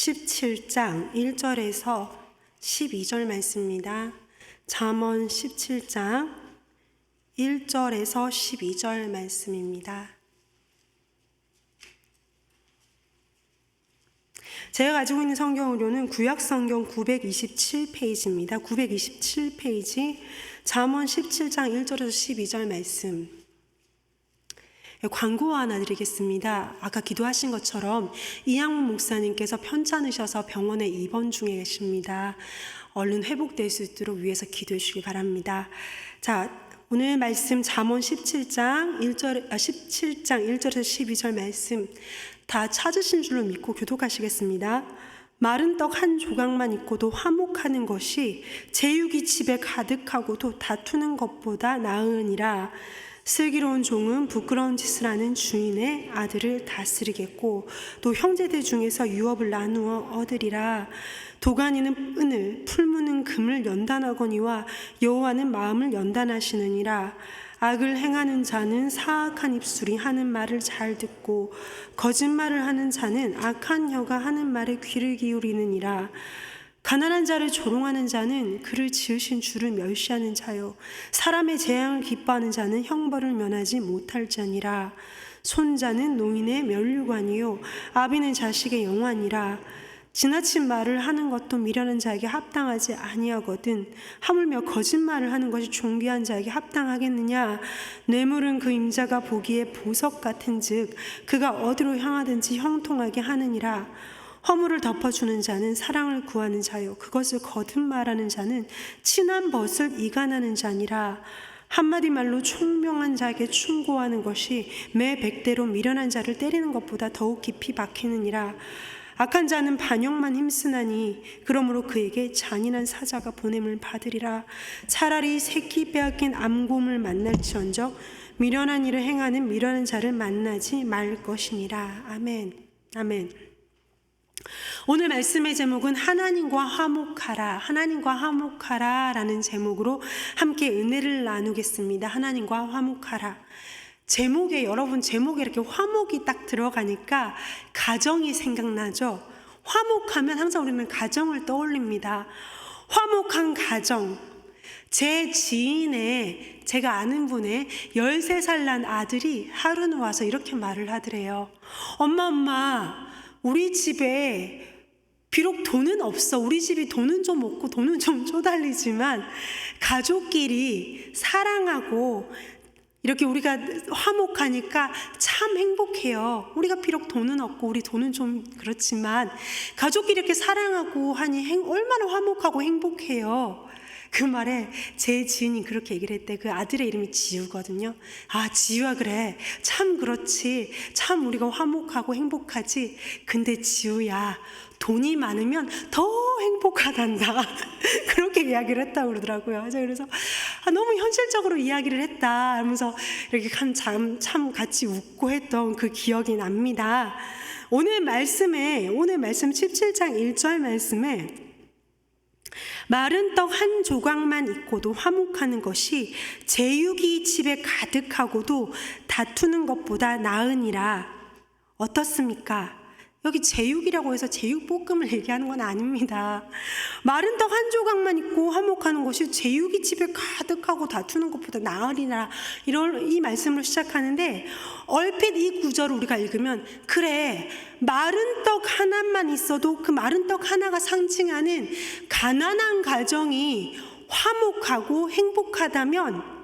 17장 1절에서 12절 말씀입니다. 잠언 17장 1절에서 12절 말씀입니다. 제가 가지고 있는 성경으로는 구약 성경 927페이지입니다. 927페이지 잠언 17장 1절에서 12절 말씀. 광고 하나 드리겠습니다. 아까 기도하신 것처럼 이양문 목사님께서 편찮으셔서 병원에 입원 중에 계십니다. 얼른 회복될 수 있도록 위해서 기도해 주시기 바랍니다. 자, 오늘 말씀 잠언 17장 1절 아 17장 1절에서 12절 말씀 다 찾으신 줄로 믿고 교독하시겠습니다. 마른 떡 한 조각만 있고도 화목하는 것이 제육이 집에 가득하고도 다투는 것보다 나으니라. 슬기로운 종은 부끄러운 짓을 하는 주인의 아들을 다스리겠고 또 형제들 중에서 유업을 나누어 얻으리라. 도가니는 은을 풀무는 금을 연단하거니와 여호와는 마음을 연단하시느니라. 악을 행하는 자는 사악한 입술이 하는 말을 잘 듣고 거짓말을 하는 자는 악한 혀가 하는 말에 귀를 기울이느니라. 가난한 자를 조롱하는 자는 그를 지으신 주를 멸시하는 자요. 사람의 재앙을 기뻐하는 자는 형벌을 면하지 못할 자니라. 손자는 노인의 면류관이요. 아비는 자식의 영환이라. 지나친 말을 하는 것도 미련한 자에게 합당하지 아니하거든. 하물며 거짓말을 하는 것이 존귀한 자에게 합당하겠느냐? 뇌물은 그 임자가 보기에 보석 같은즉 그가 어디로 향하든지 형통하게 하느니라 허물을 덮어주는 자는 사랑을 구하는 자요. 그것을 거듭 말하는 자는 친한 벗을 이간하는 자니라. 한마디 말로 총명한 자에게 충고하는 것이 매 백대로 미련한 자를 때리는 것보다 더욱 깊이 박히느니라. 악한 자는 반역만 힘쓰나니 그러므로 그에게 잔인한 사자가 보냄을 받으리라. 차라리 새끼 빼앗긴 암곰을 만날지언정 미련한 일을 행하는 미련한 자를 만나지 말 것이니라. 아멘. 아멘 오늘 말씀의 제목은 하나님과 화목하라, 하나님과 화목하라 라는 제목으로 함께 은혜를 나누겠습니다. 하나님과 화목하라. 제목에, 여러분 제목에 이렇게 화목이 딱 들어가니까 가정이 생각나죠? 화목하면 항상 우리는 가정을 떠올립니다. 화목한 가정. 제 지인의, 제가 아는 분의 13살 난 아들이 하루는 와서 이렇게 말을 하더래요. 엄마, 엄마, 우리 집에 비록 돈은 없어. 우리 집이 돈은 좀 없고 돈은 좀 쪼달리지만 가족끼리 사랑하고 이렇게 우리가 화목하니까 참 행복해요. 우리가 비록 돈은 없고 우리 돈은 좀 그렇지만 가족끼리 이렇게 사랑하고 하니 행, 얼마나 화목하고 행복해요. 그 말에 제 지인이 그렇게 얘기를 했대. 그 아들의 이름이 지우거든요. 아, 지우야, 그래. 참 그렇지. 참 우리가 화목하고 행복하지. 근데 지우야, 돈이 많으면 더 행복하단다. 그렇게 이야기를 했다고 그러더라고요. 그래서 아, 너무 현실적으로 이야기를 했다. 하면서 이렇게 참, 참 같이 웃고 했던 그 기억이 납니다. 오늘 말씀에, 오늘 말씀 17장 1절 말씀에 마른 떡 한 조각만 있고도 화목하는 것이 제육이 집에 가득하고도 다투는 것보다 나으니라. 어떻습니까? 여기 제육이라고 해서 제육볶음을 얘기하는 건 아닙니다. 마른 떡 한 조각만 있고 화목하는 것이 제육이 집에 가득하고 다투는 것보다 나으리라. 이런 이 말씀을 시작하는데 얼핏 이 구절을 우리가 읽으면 그래 마른 떡 하나만 있어도 그 마른 떡 하나가 상징하는 가난한 가정이 화목하고 행복하다면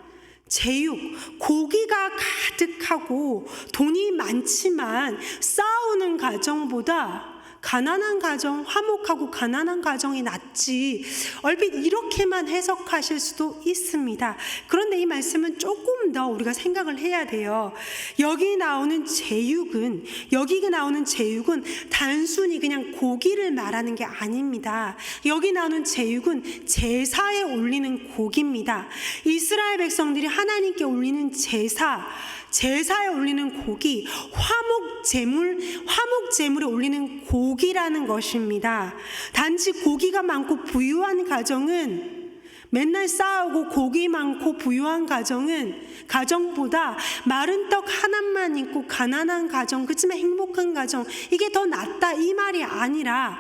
제육, 고기가 가득하고 돈이 많지만 싸우는 가정보다 가난한 가정, 화목하고 가난한 가정이 낫지. 얼핏 이렇게만 해석하실 수도 있습니다. 그런데 이 말씀은 조금 더 우리가 생각을 해야 돼요. 여기 나오는 제육은, 여기 나오는 제육은 단순히 그냥 고기를 말하는 게 아닙니다. 여기 나오는 제육은 제사에 올리는 고기입니다. 이스라엘 백성들이 하나님께 올리는 제사, 제사에 올리는 고기, 화목 제물, 화목 제물에 올리는 고기 라는 것입니다. 단지 고기가 많고 부유한 가정은 맨날 싸우고 고기 많고 부유한 가정은 가정보다 마른 떡 하나만 있고 가난한 가정, 그치만 행복한 가정, 이게 더 낫다 이 말이 아니라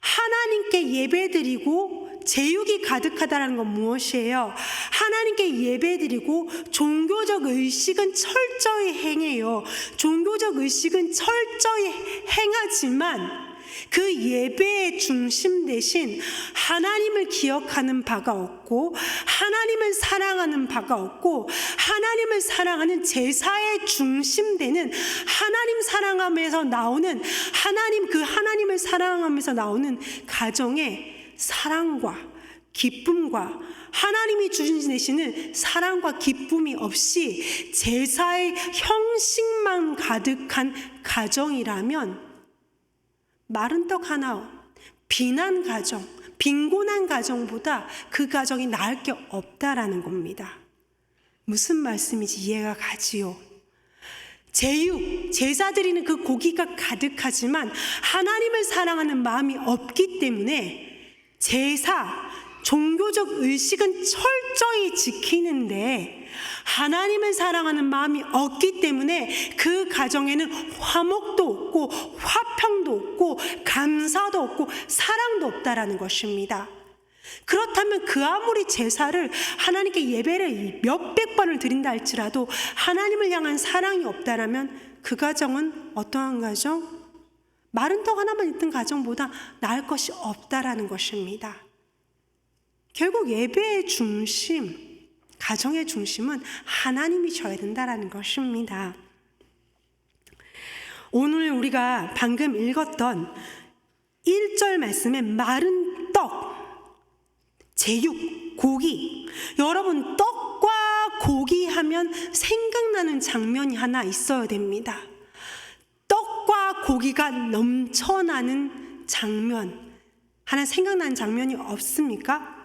하나님께 예배드리고 제육이 가득하다는 건 무엇이에요? 하나님께 예배드리고 종교적 의식은 철저히 행해요. 종교적 의식은 철저히 행하지만 그 예배의 중심 대신 하나님을 기억하는 바가 없고 하나님을 사랑하는 바가 없고 하나님을 사랑하는 제사의 중심 되는 하나님 사랑함에서 나오는 하나님 그 하나님을 사랑하면서 나오는 가정의 사랑과 기쁨과 하나님이 주시는 사랑과 기쁨이 없이 제사의 형식만 가득한 가정이라면 마른 떡 하나, 비난 가정, 빈곤한 가정보다 그 가정이 나을 게 없다라는 겁니다. 무슨 말씀인지 이해가 가지요. 제육, 제사 드리는 그 고기가 가득하지만 하나님을 사랑하는 마음이 없기 때문에 제사, 종교적 의식은 철저히 지키는데 하나님을 사랑하는 마음이 없기 때문에 그 가정에는 화목도 없고 화평도 없고 감사도 없고 사랑도 없다라는 것입니다. 그렇다면 그 아무리 제사를 하나님께 예배를 몇백 번을 드린다 할지라도 하나님을 향한 사랑이 없다라면 그 가정은 어떠한 가정? 마른 떡 하나만 있던 가정보다 나을 것이 없다라는 것입니다. 결국 예배의 중심, 가정의 중심은 하나님이셔야 된다라는 것입니다. 오늘 우리가 방금 읽었던 1절 말씀에 마른 떡, 제육, 고기. 여러분, 떡과 고기 하면 생각나는 장면이 하나 있어야 됩니다. 떡과 고기가 넘쳐나는 장면. 하나 생각나는 장면이 없습니까?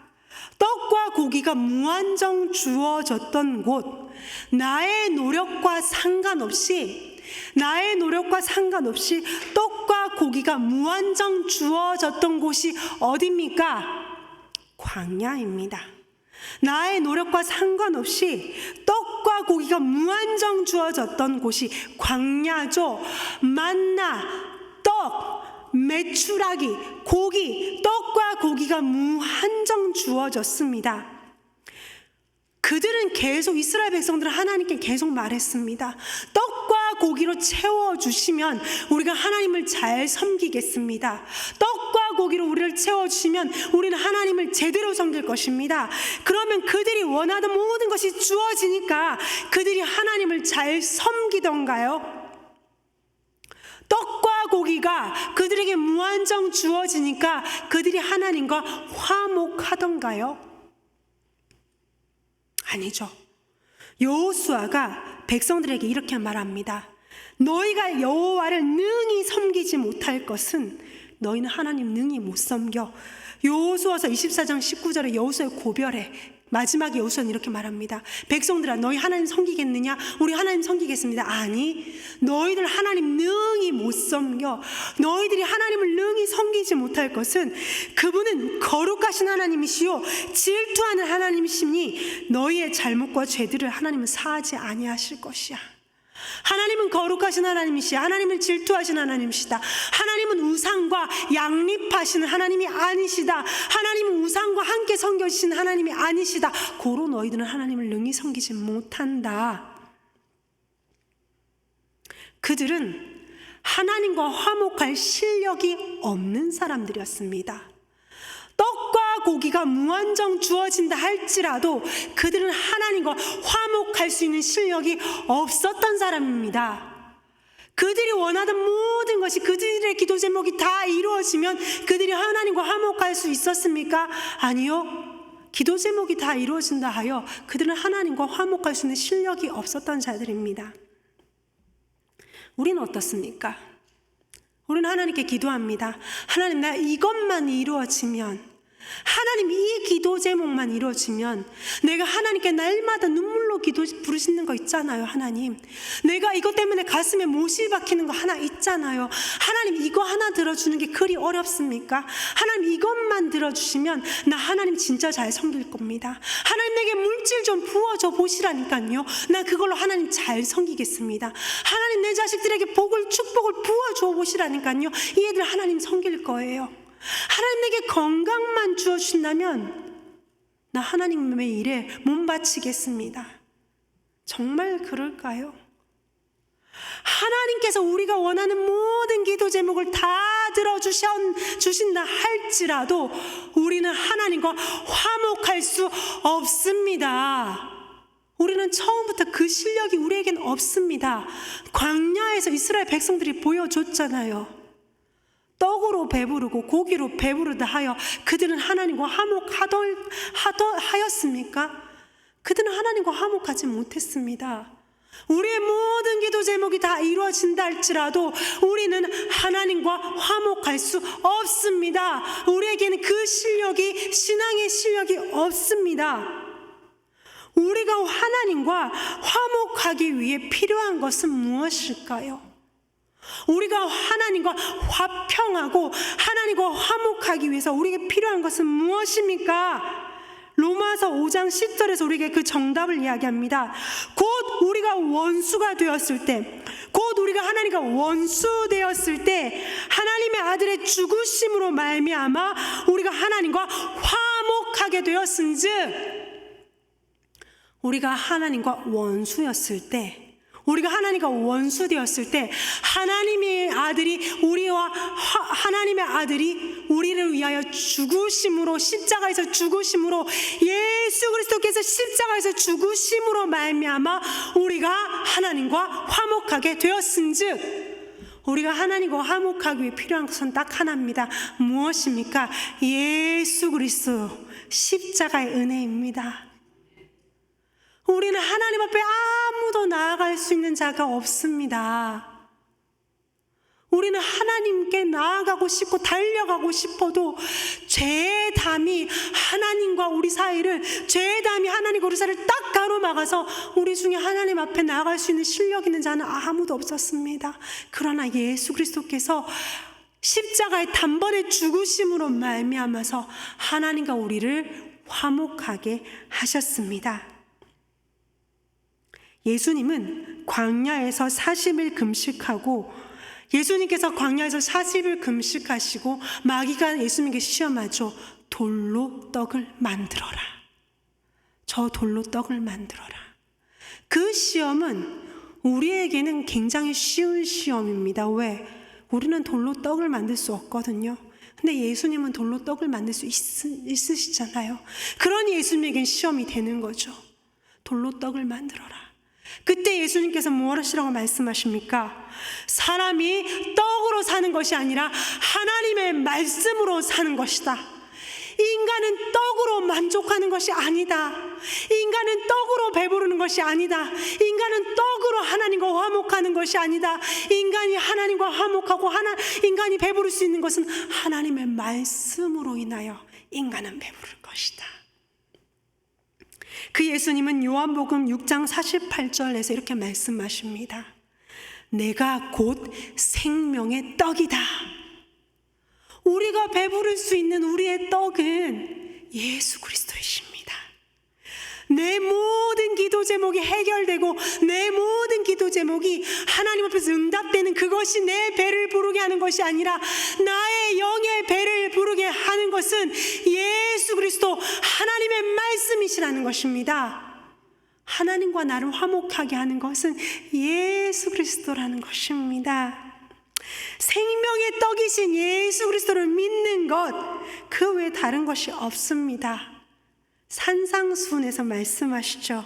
떡과 고기가 무한정 주어졌던 곳, 나의 노력과 상관없이, 나의 노력과 상관없이 떡과 고기가 무한정 주어졌던 곳이 어딥니까? 광야입니다. 나의 노력과 상관없이 떡과 고기가 무한정 주어졌던 곳이 광야죠. 만나, 떡, 메추라기, 고기, 떡과 고기가 무한정 주어졌습니다. 그들은 계속 이스라엘 백성들은 하나님께 계속 말했습니다. 떡과 고기로 채워 주시면 우리가 하나님을 잘 섬기겠습니다. 떡과 고기로 우리를 채워 주시면 우리는 하나님을 제대로 섬길 것입니다. 그러면 그들이 원하던 모든 것이 주어지니까 그들이 하나님을 잘 섬기던가요? 떡과 고기가 그들에게 무한정 주어지니까 그들이 하나님과 화목하던가요? 아니죠. 여호수아가 백성들에게 이렇게 말합니다. 너희가 여호와를 능히 섬기지 못할 것은 너희는 하나님 능히 못 섬겨. 여호수아서 24장 19절에 여호수아의 고별에 마지막에 여호수아는 이렇게 말합니다. 백성들아 너희 하나님 섬기겠느냐? 우리 하나님 섬기겠습니다. 아니 너희들 하나님 능히 못 섬겨. 너희들이 하나님을 능히 섬기지 못할 것은 그분은 거룩하신 하나님이시요 질투하는 하나님이시니 너희의 잘못과 죄들을 하나님은 사하지 아니하실 것이야. 하나님은 거룩하신 하나님이시 하나님은 질투하신 하나님이시다. 하나님은 우상과 양립하시는 하나님이 아니시다. 하나님은 우상과 함께 섬겨주신 하나님이 아니시다. 고로 너희들은 하나님을 능히 섬기지 못한다. 그들은 하나님과 화목할 실력이 없는 사람들이었습니다. 떡과 고기가 무한정 주어진다 할지라도 그들은 하나님과 화목할 수 있는 실력이 없었던 사람입니다. 그들이 원하던 모든 것이 그들의 기도 제목이 다 이루어지면 그들이 하나님과 화목할 수 있었습니까? 아니요. 기도 제목이 다 이루어진다 하여 그들은 하나님과 화목할 수 있는 실력이 없었던 자들입니다. 우리는 어떻습니까? 우리는 하나님께 기도합니다. 하나님, 나 이것만 이루어지면, 하나님 이 기도 제목만 이루어지면 내가 하나님께 날마다 눈물로 기도 부르시는 거 있잖아요, 하나님. 내가 이것 때문에 가슴에 못이 박히는 거 하나 있잖아요. 하나님 이거 하나 들어주는 게 그리 어렵습니까? 하나님 이것만 들어주시면 나 하나님 진짜 잘 섬길 겁니다. 하나님 내게 물질 좀 부어줘 보시라니까요. 나 그걸로 하나님 잘 섬기겠습니다. 하나님 내 자식들에게 복을 축복을 부어줘 보시라니까요. 이 애들 하나님 섬길 거예요. 하나님 내게 건강만 주어주신다면 나 하나님의 일에 몸 바치겠습니다. 정말 그럴까요? 하나님께서 우리가 원하는 모든 기도 제목을 다 들어주신다 할지라도 우리는 하나님과 화목할 수 없습니다. 우리는 처음부터 그 실력이 우리에겐 없습니다. 광야에서 이스라엘 백성들이 보여줬잖아요. 떡으로 배부르고 고기로 배부르다 하여 그들은 하나님과 화목하덜 하더 하였습니까? 그들은 하나님과 화목하지 못했습니다. 우리의 모든 기도 제목이 다 이루어진다 할지라도 우리는 하나님과 화목할 수 없습니다. 우리에게는 그 실력이 신앙의 실력이 없습니다. 우리가 하나님과 화목하기 위해 필요한 것은 무엇일까요? 우리가 하나님과 화평하고 하나님과 화목하기 위해서 우리에게 필요한 것은 무엇입니까? 로마서 5장 10절에서 우리에게 그 정답을 이야기합니다. 곧 우리가 원수가 되었을 때, 곧 우리가 하나님과 원수 되었을 때 하나님의 아들의 죽으심으로 말미암아 우리가 하나님과 화목하게 되었은즉 우리가 하나님과 원수였을 때 우리가 하나님과 원수 되었을 때 하나님의 아들이 우리와 하, 하나님의 아들이 우리를 위하여 죽으심으로 십자가에서 죽으심으로 예수 그리스도께서 십자가에서 죽으심으로 말미암아 우리가 하나님과 화목하게 되었은즉 우리가 하나님과 화목하기 위해 필요한 것은 딱 하나입니다. 무엇입니까? 예수 그리스도 십자가의 은혜입니다. 우리는 하나님 앞에 아무도 나아갈 수 있는 자가 없습니다. 우리는 하나님께 나아가고 싶고 달려가고 싶어도 죄의 담이 하나님과 우리 사이를 죄의 담이 하나님과 우리 사이를 딱 가로막아서 우리 중에 하나님 앞에 나아갈 수 있는 실력 있는 자는 아무도 없었습니다. 그러나 예수 그리스도께서 십자가의 단번에 죽으심으로 말미암아서 하나님과 우리를 화목하게 하셨습니다. 예수님은 광야에서 40일 금식하고 예수님께서 광야에서 40일 금식하시고 마귀가 예수님께 시험하죠. 돌로 떡을 만들어라. 저 돌로 떡을 만들어라. 그 시험은 우리에게는 굉장히 쉬운 시험입니다. 왜? 우리는 돌로 떡을 만들 수 없거든요. 근데 예수님은 돌로 떡을 만들 수 있, 있으시잖아요. 그러니 예수님에겐 시험이 되는 거죠. 돌로 떡을 만들어라. 그때 예수님께서 무엇이라고 말씀하십니까? 사람이 떡으로 사는 것이 아니라 하나님의 말씀으로 사는 것이다. 인간은 떡으로 만족하는 것이 아니다. 인간은 떡으로 배부르는 것이 아니다. 인간은 떡으로 하나님과 화목하는 것이 아니다. 인간이 하나님과 화목하고 하나, 인간이 배부를 수 있는 것은 하나님의 말씀으로 인하여 인간은 배부를 것이다. 그 예수님은 요한복음 6장 48절에서 이렇게 말씀하십니다. 내가 곧 생명의 떡이다. 우리가 배부를 수 있는 우리의 떡은 예수 그리스도이십니다. 내 모든 기도 제목이 해결되고 내 모든 기도 제목이 하나님 앞에서 응답되는 그것이 내 배를 부르게 하는 것이 아니라 나의 영의 배를 부르게 하는 것은 예수 그리스도 하나님의 말씀이시라는 것입니다. 하나님과 나를 화목하게 하는 것은 예수 그리스도라는 것입니다. 생명의 떡이신 예수 그리스도를 믿는 것, 그 외에 다른 것이 없습니다. 산상수훈에서 말씀하시죠.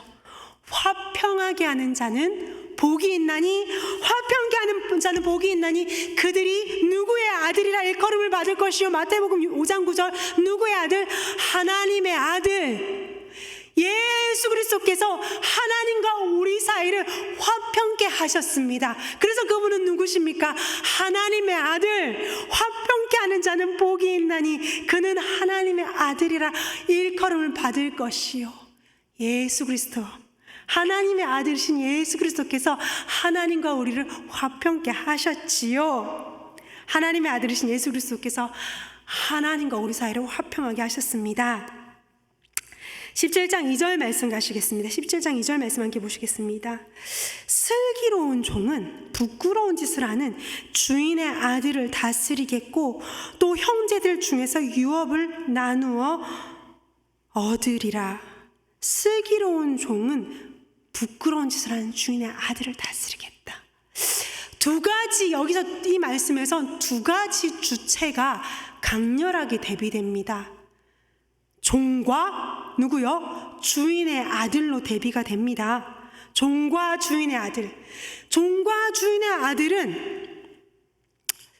화평하게 하는 자는 복이 있나니 화평케 하는 자는 복이 있나니 그들이 누구의 아들이라 일컬음을 받을 것이요 마태복음 5장 9절 누구의 아들 하나님의 아들 예수 그리스도께서 하나님과 우리 사이를 화평케 하셨습니다. 그래서 그분은 누구십니까? 하나님의 아들 화평케 사랑하는 자는 복이 있나니 그는 하나님의 아들이라 일컬음을 받을 것이요. 예수 그리스도. 하나님의 아들이신 예수 그리스도께서 하나님과 우리를 화평케 하셨지요. 하나님의 아들이신 예수 그리스도께서 하나님과 우리 사이를 화평하게 하셨습니다. 17장 2절 말씀 가시겠습니다. 17장 2절 말씀 함께 보시겠습니다. 슬기로운 종은 부끄러운 짓을 하는 주인의 아들을 다스리겠고 또 형제들 중에서 유업을 나누어 얻으리라. 슬기로운 종은 부끄러운 짓을 하는 주인의 아들을 다스리겠다. 두 가지 여기서 이 말씀에서 두 가지 주체가 강렬하게 대비됩니다. 종과 누구요? 주인의 아들로 대비가 됩니다. 종과 주인의 아들. 종과 주인의 아들은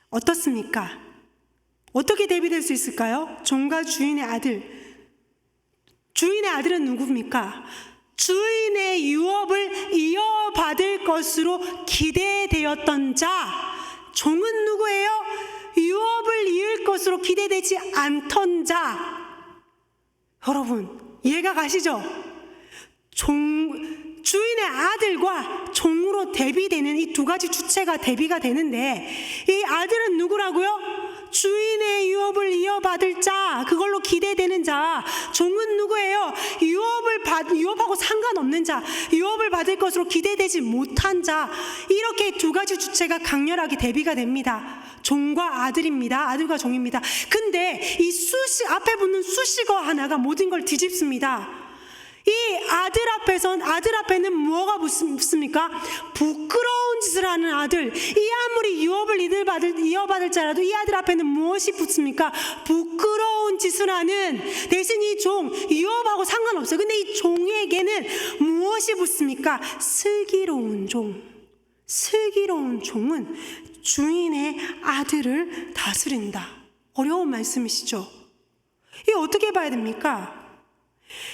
어떻습니까? 어떻게 대비될 수 있을까요? 종과 주인의 아들. 주인의 아들은 누굽니까? 주인의 유업을 이어받을 것으로 기대되었던 자. 종은 누구예요? 유업을 이을 것으로 기대되지 않던 자. 여러분, 이해가 가시죠? 종, 주인의 아들과 종으로 대비되는 이 두 가지 주체가 대비가 되는데, 이 아들은 누구라고요? 주인의 유업을 이어받을 자, 그걸로 기대되는 자. 종은 누구예요? 유업을 받, 유업하고 상관없는 자, 유업을 받을 것으로 기대되지 못한 자. 이렇게 두 가지 주체가 강렬하게 대비가 됩니다. 종과 아들입니다. 아들과 종입니다. 근데 이 수시, 앞에 붙는 수식어 하나가 모든 걸 뒤집습니다. 이 아들 앞에선 아들 앞에는 뭐가 붙습니까? 부끄러운 짓을 하는 아들. 이 아무리 유업을 이들 받을 이어받을 자라도 이 아들 앞에는 무엇이 붙습니까? 부끄러운 짓을 하는 대신 이 종 유업하고 상관없어요. 근데 이 종에게는 무엇이 붙습니까? 슬기로운 종. 슬기로운 종은 주인의 아들을 다스린다. 어려운 말씀이시죠? 이 어떻게 봐야 됩니까?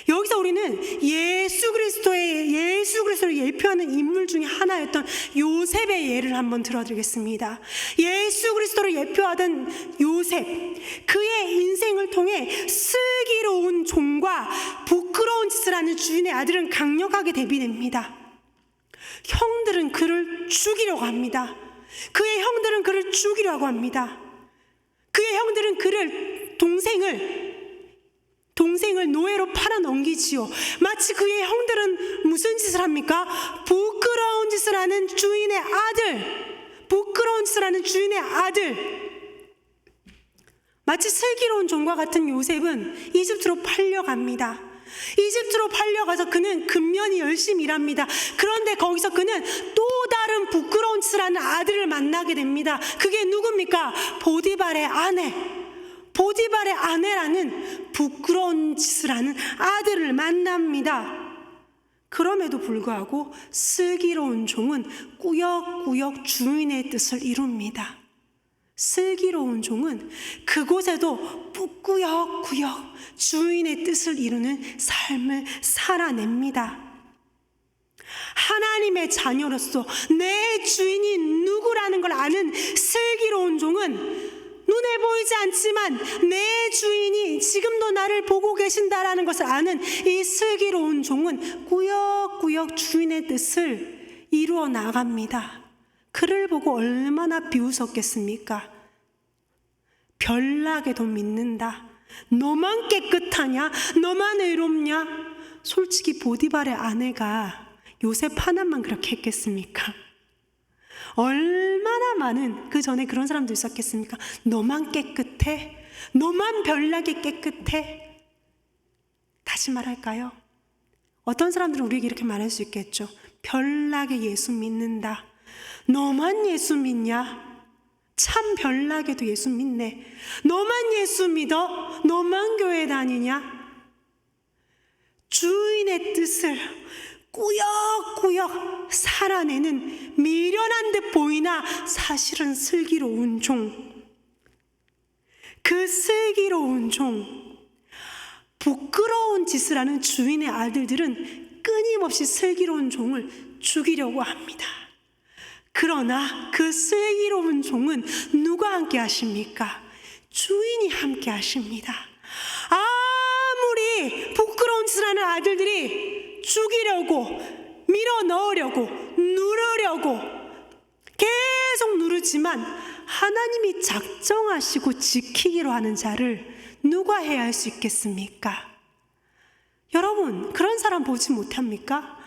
여기서 우리는 예수 그리스도의 예수 그리스도를 예표하는 인물 중에 하나였던 요셉의 예를 한번 들어드리겠습니다. 예수 그리스도를 예표하던 요셉 그의 인생을 통해 슬기로운 종과 부끄러운 짓을 하는 주인의 아들은 강력하게 대비됩니다. 형들은 그를 죽이려고 합니다. 그의 형들은 그를 죽이려고 합니다. 그의 형들은 그를 동생을 동생을 노예로 팔아 넘기지요. 마치 그의 형들은 무슨 짓을 합니까? 부끄러운 짓을 하는 주인의 아들. 부끄러운 짓을 하는 주인의 아들. 마치 슬기로운 종과 같은 요셉은 이집트로 팔려갑니다. 이집트로 팔려가서 그는 근면이 열심히 일합니다. 그런데 거기서 그는 또 다른 부끄러운 짓을 하는 아들을 만나게 됩니다. 그게 누굽니까? 보디발의 아내. 보디발의 아내라는 부끄러운 짓을 하는 아들을 만납니다. 그럼에도 불구하고 슬기로운 종은 꾸역꾸역 주인의 뜻을 이룹니다. 슬기로운 종은 그곳에도 꾸역꾸역 주인의 뜻을 이루는 삶을 살아냅니다. 하나님의 자녀로서 내 주인이 누구라는 걸 아는 슬기로운 종은 눈에 보이지 않지만 내 주인이 지금도 나를 보고 계신다라는 것을 아는 이 슬기로운 종은 꾸역꾸역 주인의 뜻을 이루어 나갑니다. 그를 보고 얼마나 비웃었겠습니까? 별나게도 믿는다. 너만 깨끗하냐? 너만 의롭냐? 솔직히 보디발의 아내가 요셉 하나만 그렇게 했겠습니까? 얼마나 많은 그 전에 그런 사람도 있었겠습니까? 너만 깨끗해? 너만 별나게 깨끗해? 다시 말할까요? 어떤 사람들은 우리에게 이렇게 말할 수 있겠죠. 별나게 예수 믿는다. 너만 예수 믿냐? 참 별나게도 예수 믿네. 너만 예수 믿어? 너만 교회 다니냐? 주인의 뜻을 꾸역꾸역 살아내는 미련한 듯 보이나 사실은 슬기로운 종. 그 슬기로운 종, 부끄러운 짓을 하는 주인의 아들들은 끊임없이 슬기로운 종을 죽이려고 합니다. 그러나 그 슬기로운 종은 누가 함께 하십니까? 주인이 함께 하십니다. 아무리 부끄러운 짓을 하는 아들들이 죽이려고 밀어 넣으려고 누르려고 계속 누르지만 하나님이 작정하시고 지키기로 하는 자를 누가 해야 할 수 있겠습니까? 여러분, 그런 사람 보지 못합니까?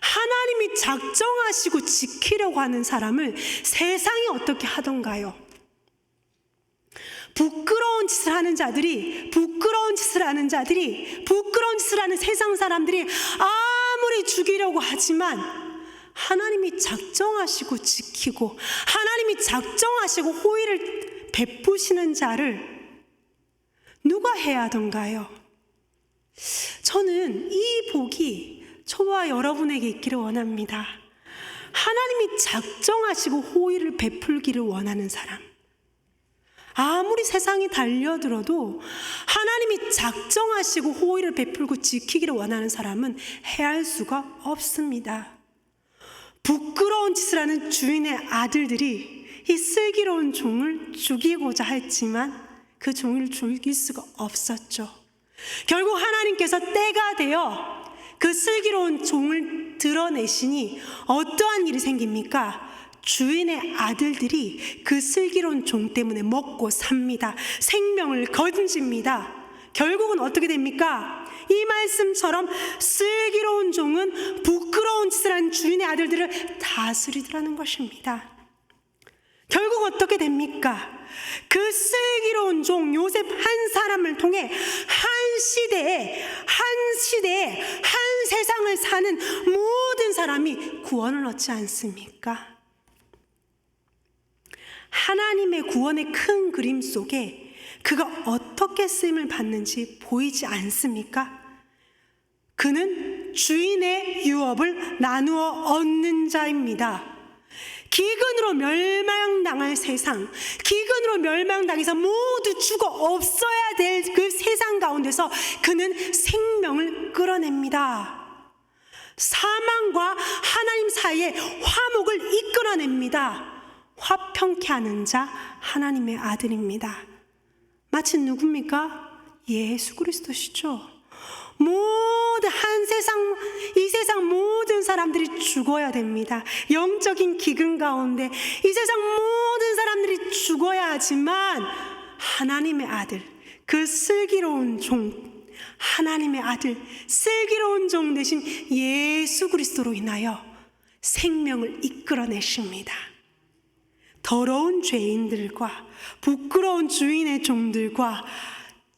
하나님이 작정하시고 지키려고 하는 사람을 세상이 어떻게 하던가요? 부끄러운 짓을 하는 자들이, 부끄러운 짓을 하는 자들이, 부끄러운 짓을 하는 세상 사람들이 아무리 죽이려고 하지만 하나님이 작정하시고 지키고 하나님이 작정하시고 호의를 베푸시는 자를 누가 해야 하던가요? 저는 이 복이 저와 여러분에게 있기를 원합니다. 하나님이 작정하시고 호의를 베풀기를 원하는 사람. 아무리 세상이 달려들어도 하나님이 작정하시고 호의를 베풀고 지키기를 원하는 사람은 해할 수가 없습니다. 부끄러운 짓을 하는 주인의 아들들이 이 슬기로운 종을 죽이고자 했지만 그 종을 죽일 수가 없었죠. 결국 하나님께서 때가 되어 그 슬기로운 종을 드러내시니 어떠한 일이 생깁니까? 주인의 아들들이 그 슬기로운 종 때문에 먹고 삽니다. 생명을 건집니다. 결국은 어떻게 됩니까? 이 말씀처럼 슬기로운 종은 부끄러운 짓을 한 주인의 아들들을 다스리더라는 것입니다. 결국 어떻게 됩니까? 그 슬기로운 종 요셉 한 사람을 통해 한 시대에 한 시대에 한 세상을 사는 모든 사람이 구원을 얻지 않습니까? 하나님의 구원의 큰 그림 속에 그가 어떻게 쓰임을 받는지 보이지 않습니까? 그는 주인의 유업을 나누어 얻는 자입니다. 기근으로 멸망당할 세상, 기근으로 멸망당해서 모두 죽어 없어야 될 그 세상 가운데서 그는 생명을 끌어냅니다. 사망과 하나님 사이에 화목을 이끌어냅니다. 화평케 하는 자 하나님의 아들입니다. 마치 누굽니까? 예수 그리스도시죠. 모든 한 세상 이 세상 모든 사람들이 죽어야 됩니다. 영적인 기근 가운데 이 세상 모든 사람들이 죽어야 하지만 하나님의 아들 그 슬기로운 종 하나님의 아들 슬기로운 종 대신 예수 그리스도로 인하여 생명을 이끌어내십니다. 더러운 죄인들과 부끄러운 주인의 종들과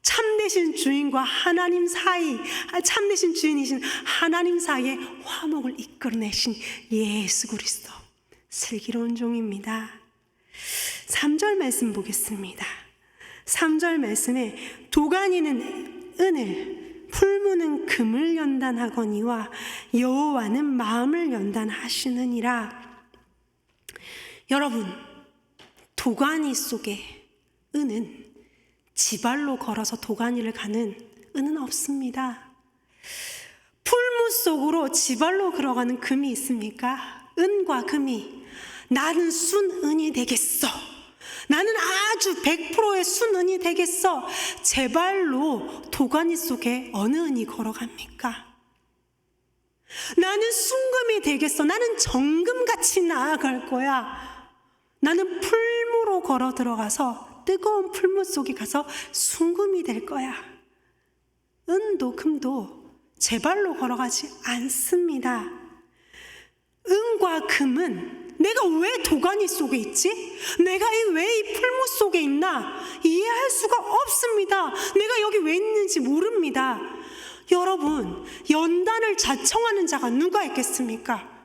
참되신 주인과 하나님 사이, 아, 참되신 주인이신 하나님 사이에 화목을 이끌어내신 예수 그리스도. 슬기로운 종입니다. 3절 말씀 보겠습니다. 3절 말씀에 도가니는 은을, 풀무는 금을 연단하거니와 여호와는 마음을 연단하시느니라. 여러분, 도가니 속에 은은 지발로 걸어서 도가니를 가는 은은 없습니다. 풀무 속으로 지발로 걸어가는 금이 있습니까? 은과 금이 나는 순은이 되겠어. 나는 아주 100%의 순은이 되겠어. 제 발로 도가니 속에 어느 은이 걸어갑니까? 나는 순금이 되겠어. 나는 정금같이 나아갈 거야. 나는 풀무로 걸어 들어가서 뜨거운 풀무 속에 가서 순금이 될 거야. 은도 금도 제 발로 걸어가지 않습니다. 은과 금은 내가 왜 도가니 속에 있지? 내가 왜 이 풀무 속에 있나? 이해할 수가 없습니다. 내가 여기 왜 있는지 모릅니다. 여러분, 연단을 자청하는 자가 누가 있겠습니까?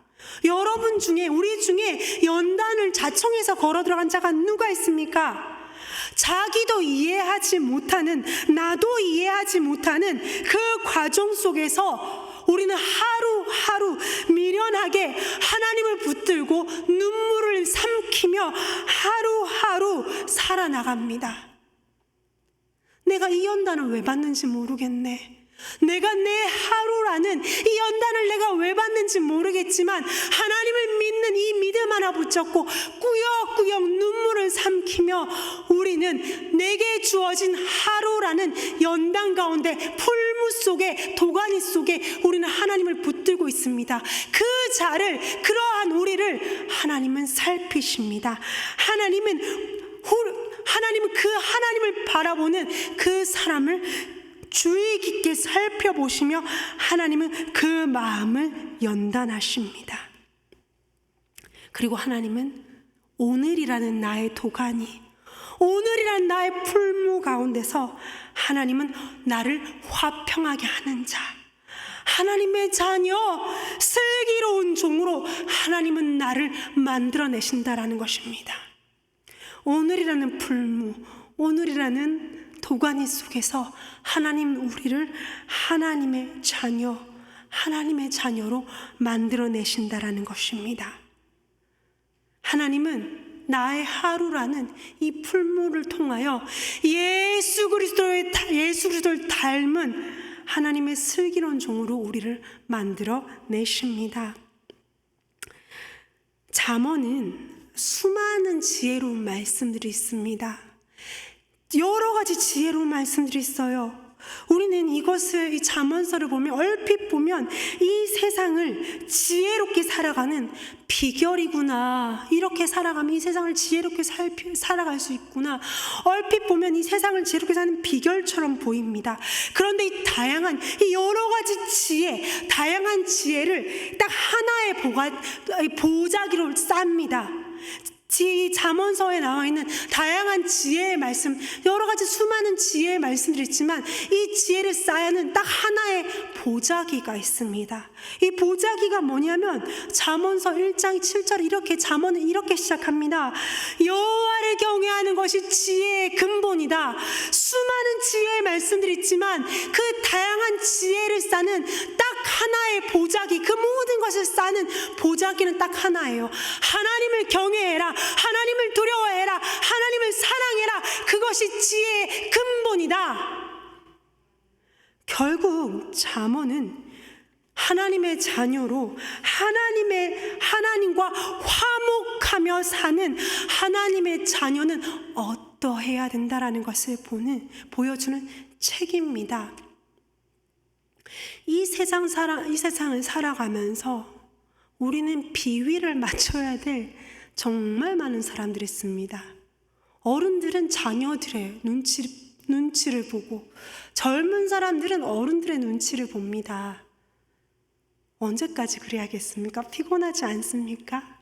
여러분 중에, 우리 중에 연단을 자청해서 걸어 들어간 자가 누가 있습니까? 자기도 이해하지 못하는, 나도 이해하지 못하는 그 과정 속에서 우리는 하루하루 미련하게 하나님을 붙들고 눈물을 삼키며 하루하루 살아나갑니다. 내가 이 연단을 왜 받는지 모르겠네. 내가 내 하루라는 이 연단을 내가 왜 받는지 모르겠지만 하나님을 믿는 이 믿음 하나 붙잡고 꾸역꾸역 눈물을 삼키며 우리는 내게 주어진 하루라는 연단 가운데 풀무 속에 도가니 속에 우리는 하나님을 붙들고 있습니다. 그 자를 그러한 우리를 하나님은 살피십니다. 하나님은 후- 하나님은 그 하나님을 바라보는 그 사람을 주의 깊게 살펴보시며 하나님은 그 마음을 연단하십니다. 그리고 하나님은 오늘이라는 나의 도가니, 오늘이라는 나의 풀무 가운데서 하나님은 나를 화평하게 하는 자, 하나님의 자녀, 슬기로운 종으로 하나님은 나를 만들어내신다라는 것입니다. 오늘이라는 풀무, 오늘이라는 도가니 속에서 하나님 우리를 하나님의 자녀, 하나님의 자녀로 만들어내신다라는 것입니다. 하나님은 나의 하루라는 이 풀무를 통하여 예수 그리스도의 예수 그리스도를 닮은 하나님의 슬기로운 종으로 우리를 만들어 내십니다. 잠언은 수많은 지혜로운 말씀들이 있습니다. 여러 가지 지혜로운 말씀들이 있어요. 우리는 이것을 이 잠언서를 보면 얼핏 보면 이 세상을 지혜롭게 살아가는 비결이구나. 이렇게 살아가면 이 세상을 지혜롭게 살, 살아갈 수 있구나. 얼핏 보면 이 세상을 지혜롭게 사는 비결처럼 보입니다. 그런데 이 다양한 이 여러 가지 지혜, 다양한 지혜를 딱 하나의 보가, 보자기로 쌉니다. 이 잠언서에 나와 있는 다양한 지혜의 말씀, 여러 가지 수많은 지혜의 말씀들이 있지만 이 지혜를 쌓아는 딱 하나의 보자기가 있습니다. 이 보자기가 뭐냐면 잠언서 1장 7절 이렇게 잠언은 이렇게 시작합니다. 여호와를 경외하는 것이 지혜의 근본이다. 수많은 지혜의 말씀들이 있지만 그 다양한 지혜를 쌓는 딱 하나의 보자기, 그 모든 것을 쌓는 보자기는 딱 하나예요. 하나님을 경외해라. 하나님을 두려워해라. 하나님을 사랑해라. 그것이 지혜의 근본이다. 결국 잠언은 하나님의 자녀로 하나님의 하나님과 화목하며 사는 하나님의 자녀는 어떠해야 된다라는 것을 보는 보여주는 책입니다. 이 세상 살아 이 세상을 살아가면서 우리는 비위를 맞춰야 될 정말 많은 사람들이 있습니다. 어른들은 자녀들의 눈치, 눈치를 보고 젊은 사람들은 어른들의 눈치를 봅니다. 언제까지 그래야겠습니까? 피곤하지 않습니까?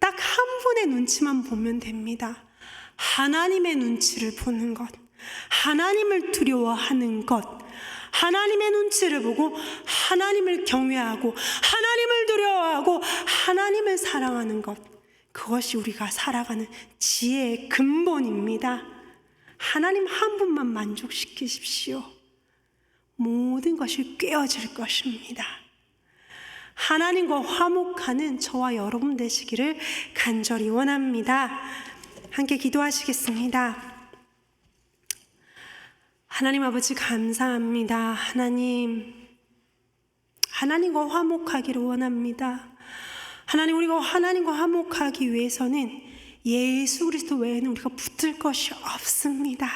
딱 한 분의 눈치만 보면 됩니다. 하나님의 눈치를 보는 것, 하나님을 두려워하는 것, 하나님의 눈치를 보고 하나님을 경외하고 하나님을 두려워하고 하나님을 사랑하는 것. 그것이 우리가 살아가는 지혜의 근본입니다. 하나님 한 분만 만족시키십시오. 모든 것이 꿰어질 것입니다. 하나님과 화목하는 저와 여러분 되시기를 간절히 원합니다. 함께 기도하시겠습니다. 하나님 아버지 감사합니다. 하나님, 하나님과 화목하기를 원합니다. 하나님, 우리가 하나님과 화목하기 위해서는 예수 그리스도 외에는 우리가 붙을 것이 없습니다.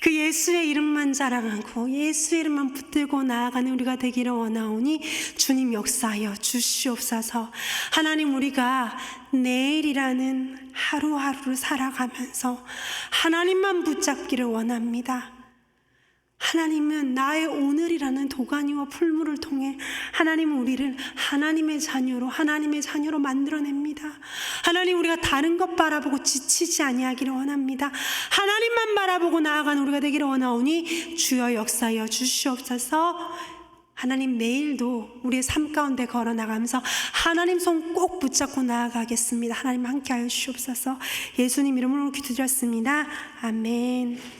그 예수의 이름만 자랑하고 예수의 이름만 붙들고 나아가는 우리가 되기를 원하오니 주님 역사하여 주시옵소서. 하나님 우리가 내일이라는 하루하루를 살아가면서 하나님만 붙잡기를 원합니다. 하나님은 나의 오늘이라는 도가니와 풀물을 통해 하나님은 우리를 하나님의 자녀로 하나님의 자녀로 만들어냅니다. 하나님 우리가 다른 것 바라보고 지치지 아니하기를 원합니다. 하나님만 바라보고 나아가는 우리가 되기를 원하오니 주여 역사여 주시옵소서. 하나님 내일도 우리의 삶 가운데 걸어 나가면서 하나님 손 꼭 붙잡고 나아가겠습니다. 하나님 함께하여 주시옵소서. 예수님 이름으로 기도드렸습니다. 아멘.